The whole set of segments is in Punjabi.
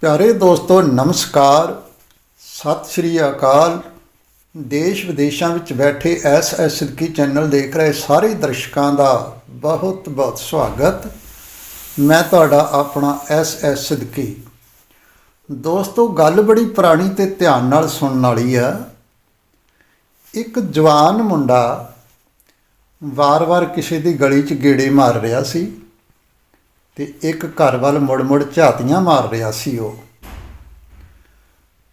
ਪਿਆਰੇ ਦੋਸਤੋ, ਨਮਸਕਾਰ। ਸਤਿ ਸ਼੍ਰੀ ਅਕਾਲ। ਦੇਸ਼ ਵਿਦੇਸ਼ਾਂ ਵਿੱਚ ਬੈਠੇ ਐਸ ਐਸ ਸਿੱਧਕੀ ਚੈਨਲ ਦੇਖ ਰਹੇ ਸਾਰੇ ਦਰਸ਼ਕਾਂ ਦਾ ਬਹੁਤ ਬਹੁਤ ਸਵਾਗਤ। ਮੈਂ ਤੁਹਾਡਾ ਆਪਣਾ ਐਸ ਐਸ ਸਿੱਧਕੀ। ਦੋਸਤੋ, ਗੱਲ ਬੜੀ ਪੁਰਾਣੀ ਤੇ ਧਿਆਨ ਨਾਲ ਸੁਣਨ ਵਾਲੀ ਆ। ਇੱਕ ਜਵਾਨ ਮੁੰਡਾ ਵਾਰ-ਵਾਰ ਕਿਸੇ ਦੀ ਗਲੀ 'ਚ ਗੇੜੇ ਮਾਰ ਰਿਹਾ ਸੀ। ਤੇ ਇੱਕ ਘਰ ਵੱਲ ਮੁੜ-ਮੁੜ ਝਾਤੀਆਂ ਮਾਰ ਰਿਹਾ ਸੀ ਉਹ।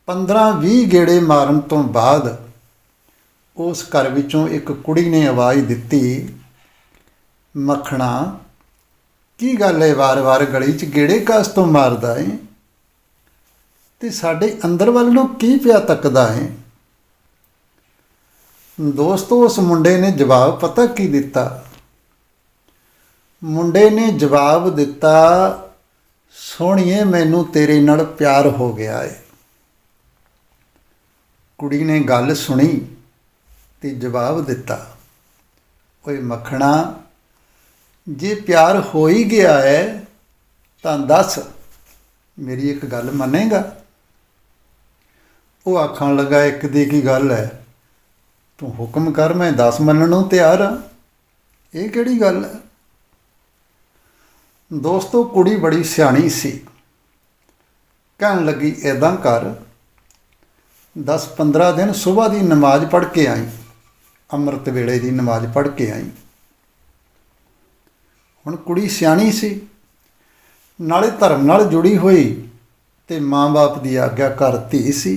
15-20 ਗੇੜੇ ਮਾਰਨ ਤੋਂ ਬਾਅਦ ਉਸ ਘਰ ਵਿੱਚੋਂ ਇੱਕ ਕੁੜੀ ਨੇ ਆਵਾਜ਼ ਦਿੱਤੀ, ਮੱਖਣਾ, ਕੀ ਗੱਲ ਹੈ ਵਾਰ-ਵਾਰ ਗਲੀ 'ਚ ਗੇੜੇ ਕਾਸ ਤੋਂ ਮਾਰਦਾ ਏ? ਤੇ ਸਾਡੇ ਅੰਦਰ ਵੱਲ ਨੂੰ ਕੀ ਪਿਆ ਤੱਕਦਾ ਏ? ਦੋਸਤੋ, ਉਸ ਮੁੰਡੇ ਨੇ ਜਵਾਬ ਪਤਾ ਕੀ ਦਿੱਤਾ? ਮੁੰਡੇ ਨੇ ਜਵਾਬ ਦਿੱਤਾ, ਸੋਹਣੀਏ, ਮੈਨੂੰ ਤੇਰੇ ਨਾਲ ਪਿਆਰ ਹੋ ਗਿਆ ਏ। ਕੁੜੀ ਨੇ ਗੱਲ ਸੁਣੀ ਤੇ ਜਵਾਬ ਦਿੱਤਾ, ਓਏ ਮੱਖਣਾ, ਜੇ ਪਿਆਰ ਹੋ ਹੀ ਗਿਆ ਹੈ ਤਾਂ ਦੱਸ, ਮੇਰੀ ਇੱਕ ਗੱਲ ਮੰਨੇਗਾ? ਉਹ ਆਖਣ ਲੱਗਾ, ਇੱਕ ਦੀ ਕੀ ਗੱਲ ਹੈ ਤੂੰ ਹੁਕਮ ਕਰ, ਮੈਂ 10 ਮੰਨਣ ਨੂੰ ਤਿਆਰ ਹਾਂ ਇਹ ਕਿਹੜੀ ਗੱਲ ਹੈ ਦੋਸਤੋ, ਕੁੜੀ ਬੜੀ ਸਿਆਣੀ ਸੀ। ਕਹਿਣ ਲੱਗੀ ਐਦਾਂ ਕਰ 10-15 ਦਿਨ ਸਵੇਰ ਦੀ ਨਮਾਜ਼ ਪੜ੍ਹ ਕੇ ਆਈ, ਅੰਮ੍ਰਿਤ ਵੇਲੇ ਦੀ ਨਮਾਜ਼ ਪੜ੍ਹ ਕੇ ਆਈ। ਹੁਣ ਕੁੜੀ ਸਿਆਣੀ ਸੀ, ਨਾਲੇ ਧਰਮ ਨਾਲ ਜੁੜੀ ਹੋਈ ਤੇ ਮਾਂ-ਬਾਪ ਦੀ ਆਗਿਆ ਕਰਤੀ ਸੀ।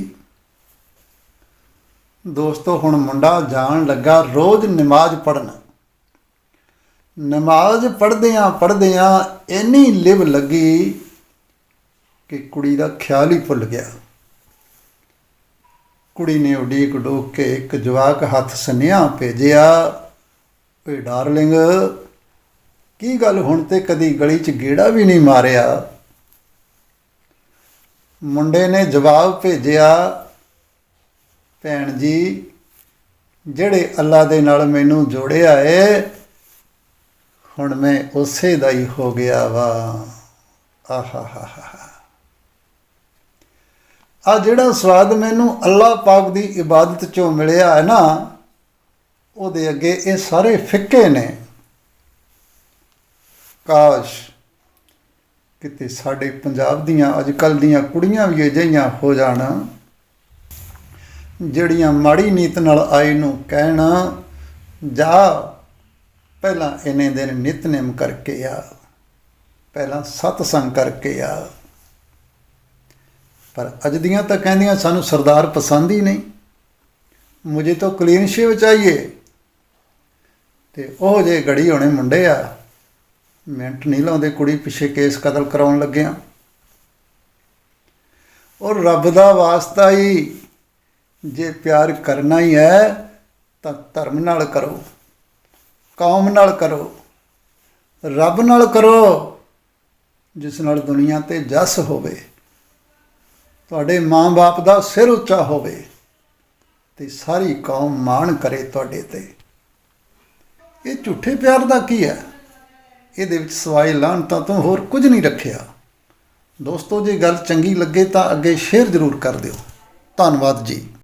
ਦੋਸਤੋ, ਹੁਣ ਮੁੰਡਾ ਜਾਣ ਲੱਗਾ ਰੋਜ਼ ਨਮਾਜ਼ ਪੜਨ ਨਮਾਜ਼ ਪੜ੍ਹਦਿਆਂ ਪੜ੍ਹਦਿਆਂ ਇੰਨੀ ਲਿਵ ਲੱਗੀ ਕਿ ਕੁੜੀ ਦਾ ਖਿਆਲ ਹੀ ਭੁੱਲ ਗਿਆ। ਕੁੜੀ ਨੇ ਉਡੀਕ ਉਡੀਕ ਕੇ ਇੱਕ ਜਵਾਕ ਹੱਥ ਸੁਨੇਹਾ ਭੇਜਿਆ, ਓਏ ਡਾਰਲਿੰਗ, ਕੀ ਗੱਲ ਹੁਣ ਤੇ ਕਦੀ ਗਲੀ 'ਚ ਗੇੜਾ ਵੀ ਨਹੀਂ ਮਾਰਿਆ? ਮੁੰਡੇ ਨੇ ਜਵਾਬ ਭੇਜਿਆ, ਭੈਣ ਜੀ, ਜਿਹੜੇ ਅੱਲਾ ਦੇ ਨਾਲ ਮੈਨੂੰ ਜੋੜਿਆ ਏ ਹੁਣ ਮੈਂ ਉਸੇ ਦਾ ਹੀ ਹੋ ਗਿਆ ਵਾ। ਆਹਾ ਹਾ ਆ ਜਿਹੜਾ ਸਵਾਦ ਮੈਨੂੰ ਅੱਲਾਹ ਪਾਕ ਦੀ ਇਬਾਦਤ ਚੋਂ ਮਿਲਿਆ ਹੈ ਨਾ, ਉਹਦੇ ਅੱਗੇ ਇਹ ਸਾਰੇ ਫਿੱਕੇ ਨੇ। ਕਾਸ਼ ਕਿਤੇ ਸਾਡੇ ਪੰਜਾਬ ਦੀਆਂ ਅੱਜ ਕੱਲ ਦੀਆਂ ਕੁੜੀਆਂ ਵੀ ਅਜਿਹੀਆਂ ਹੋ ਜਾਣ, ਜਿਹੜੀਆਂ ਮਾੜੀ ਨੀਤ ਨਾਲ ਆਏ ਨੂੰ ਕਹਿਣ, ਜਾ ਪਹਿਲਾਂ ਇਹਨੇ ਦਿਨ ਨਿਤਨੇਮ ਕਰਕੇ ਆ, ਪਹਿਲਾਂ ਸਤਸੰਗ ਕਰਕੇ ਆ। ਪਰ ਅੱਜ ਦੀਆਂ ਤਾਂ ਕਹਿੰਦੀਆਂ ਸਾਨੂੰ ਸਰਦਾਰ ਪਸੰਦ ਹੀ ਨਹੀਂ। ਮੁਝੇ ਤਾਂ ਕਲੀਨ ਸ਼ੇਵ ਚਾਹੀਏ। ਤੇ ਉਹ ਜੇ ਗੜੀ ਹੋਣੇ ਮੁੰਡੇ ਆ, ਮਿੰਟ ਨਹੀਂ ਲਾਉਂਦੇ ਕੁੜੀ ਪਿੱਛੇ ਕੇਸ ਕਤਲ ਕਰਾਉਣ ਲੱਗਿਆ। ਔਰ ਰੱਬ ਦਾ ਵਾਸਤਾ ਹੀ ਜੇ ਪਿਆਰ ਕਰਨਾ ਹੀ ਹੈ, ਤਾਂ ਧਰਮ ਨਾਲ ਕਰੋ। ਕੌਮ ਨਾਲ ਕਰੋ, ਰੱਬ ਨਾਲ ਕਰੋ, ਜਿਸ ਨਾਲ ਦੁਨੀਆ ਤੇ ਜਸ ਹੋਵੇ। ਤੁਹਾਡੇ ਮਾਂ-ਬਾਪ ਦਾ ਸਿਰ ਉੱਚਾ ਹੋਵੇ ਤੇ ਸਾਰੀ ਕੌਮ ਮਾਣ ਕਰੇ ਤੁਹਾਡੇ ਤੇ। ਇਹ ਝੂਠੇ ਪਿਆਰ ਦਾ ਕੀ ਹੈ? ਇਹਦੇ ਵਿੱਚ ਸਵਾਈ ਲਾਹਨਤਾਂ ਤੋਂ ਹੋਰ ਕੁਝ ਨਹੀਂ ਰੱਖਿਆ। ਦੋਸਤੋ, ਜੇ ਗੱਲ ਚੰਗੀ ਲੱਗੇ ਤਾਂ ਅੱਗੇ ਸ਼ੇਅਰ ਜ਼ਰੂਰ ਕਰ ਦਿਓ। ਧੰਨਵਾਦ ਜੀ।